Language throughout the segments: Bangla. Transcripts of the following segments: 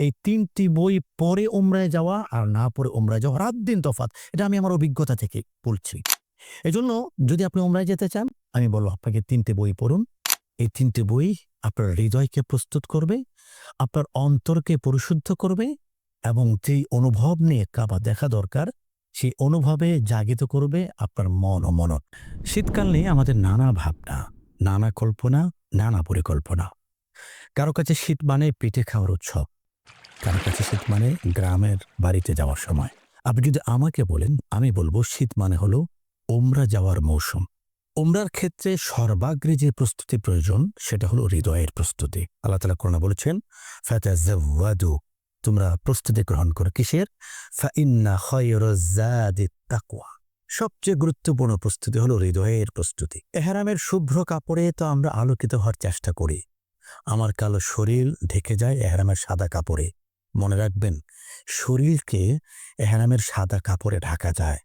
এই তিনটি বই পরে ওমরায় যাওয়া আর না পরে ওমরায় যাওয়া, রাত দিন তফাত এটা আমি আমার অভিজ্ঞতা থেকে বলছি। এজন্য যদি আপনি ওমরায় যেতে চান, আমি বলব আপনাকে তিনটে বই পড়ুন। এই তিনটে বই আপনার হৃদয়কে প্রস্তুত করবে, আপনার অন্তরকে পরিশুদ্ধ করবে এবং যেই অনুভব নিয়ে কাবা দেখা দরকার, সেই অনুভবে জাগিত করবে আপনার মন ও মনন। শীতকাল নিয়ে আমাদের নানা ভাবনা, নানা কল্পনা, নানা পরিকল্পনা। কারও কাছে শীত মানে পিঠে খাওয়ার উৎসব কারও কাছে শীত মানে গ্রামের বাড়িতে যাওয়ার সময়। আপনি যদি আমাকে বলেন, আমি বলব শীত মানে হলো ওমরা যাওয়ার মৌসুম। ওমরার ক্ষেত্রে সর্বাগ্রে যে প্রস্তুতি প্রয়োজন, সেটা হলো হৃদয়ের প্রস্তুতি। আল্লাহ তালা করোনা বলেছেন, ফাতাজাওয়াদু তোমরা প্রস্তুতি গ্রহণ করো কিসের? ফাইন্না সবচেয়ে গুরুত্বপূর্ণ প্রস্তুতি হলো হৃদয়ের প্রস্তুতি। এহারামের শুভ্র কাপড়ে তো আমরা আলোকিত হওয়ার চেষ্টা করি। আমার কালো শরীর ঢেকে যায় এহারামের সাদা কাপড়ে। মনে রাখবেন, শরীরকে এহারামের সাদা কাপড়ে ঢাকা যায়।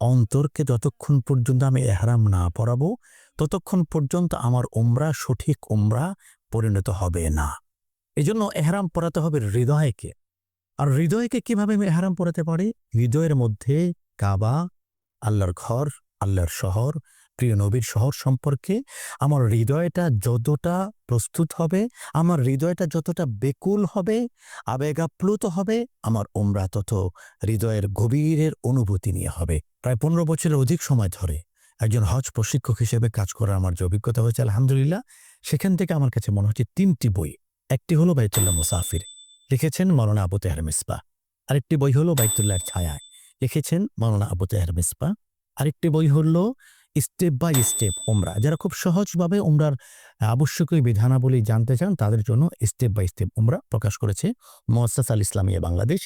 অন্তরকে যতক্ষণ পর্যন্ত আমি এহরাম না পরাবো, ততক্ষণ পর্যন্ত আমার ওমরা সঠিক ওমরা পরিণত হবে না। এজন্য এহারাম পরাতে হবে হৃদয়কে। আর হৃদয়কে কীভাবে আমি এহারাম পরাতে পারি? হৃদয়ের মধ্যে কাবা, আল্লাহর ঘর, আল্লাহর শহর প্রিয় নবীর শহর সম্পর্কে, আমার হৃদয়টা যতটা প্রস্তুত হবে, আমার হৃদয়টা যতটা বেকুল হবে, আবেগাপ্লুত হবে, আমার ওমরা তত হৃদয়ের গভীরের অনুভূতি নিয়ে হবে। প্রায় পনেরো বছরের অধিক সময় ধরে একজন হজ প্রশিক্ষক হিসেবে কাজ করার আমার যে অভিজ্ঞতা হয়েছে, আলহামদুলিল্লাহ, সেখান থেকে আমার কাছে মনে হচ্ছে তিনটি বই। একটি হলো বাইতুল্লাহ মুসাফির, লিখেছেন মৌলানা আবু তেহার মিসবা আরেকটি বই হলো বাইতুল্লাহর ছায়ায়, লিখেছেন মৌলানা আবু তেহার মিসবা আরেকটি বই হলো স্টেপ বাই স্টেপ ওমরা যারা খুব সহজভাবে ওমরার আবশ্যকীয় বিধানাবলী জানতে চান, তাদের জন্য স্টেপ বাই স্টেপ ওমরা প্রকাশ করেছে মোয়াসাস আল ইসলামিয়া বাংলাদেশ।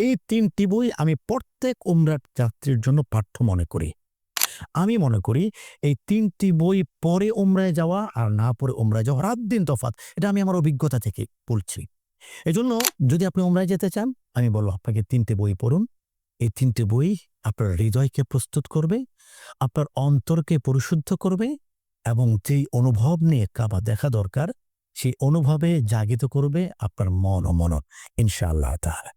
এই তিনটি বই আমি প্রত্যেক ওমরার যাত্রীর জন্য পাঠ্য মনে করি। আমি মনে করি এই তিনটি বই পরে ওমরায় যাওয়া আর না পরে ওমরায় যাওয়া, রাত দিন তফাত এটা আমি আমার অভিজ্ঞতা থেকে বলছি। এজন্য যদি আপনি ওমরায় যেতে চান, আমি বলব আপনাকে তিনটে বই পড়ুন। এই তিনটে বই আপনার হৃদয়কে প্রস্তুত করবে, আপনার অন্তরকে পরিশুদ্ধ করবে এবং যেই অনুভব নিয়ে কাবা দেখা দরকার, সেই অনুভবে জাগিত করবে আপনার মন ও মনন, ইনশাআল্লাহ তাহলে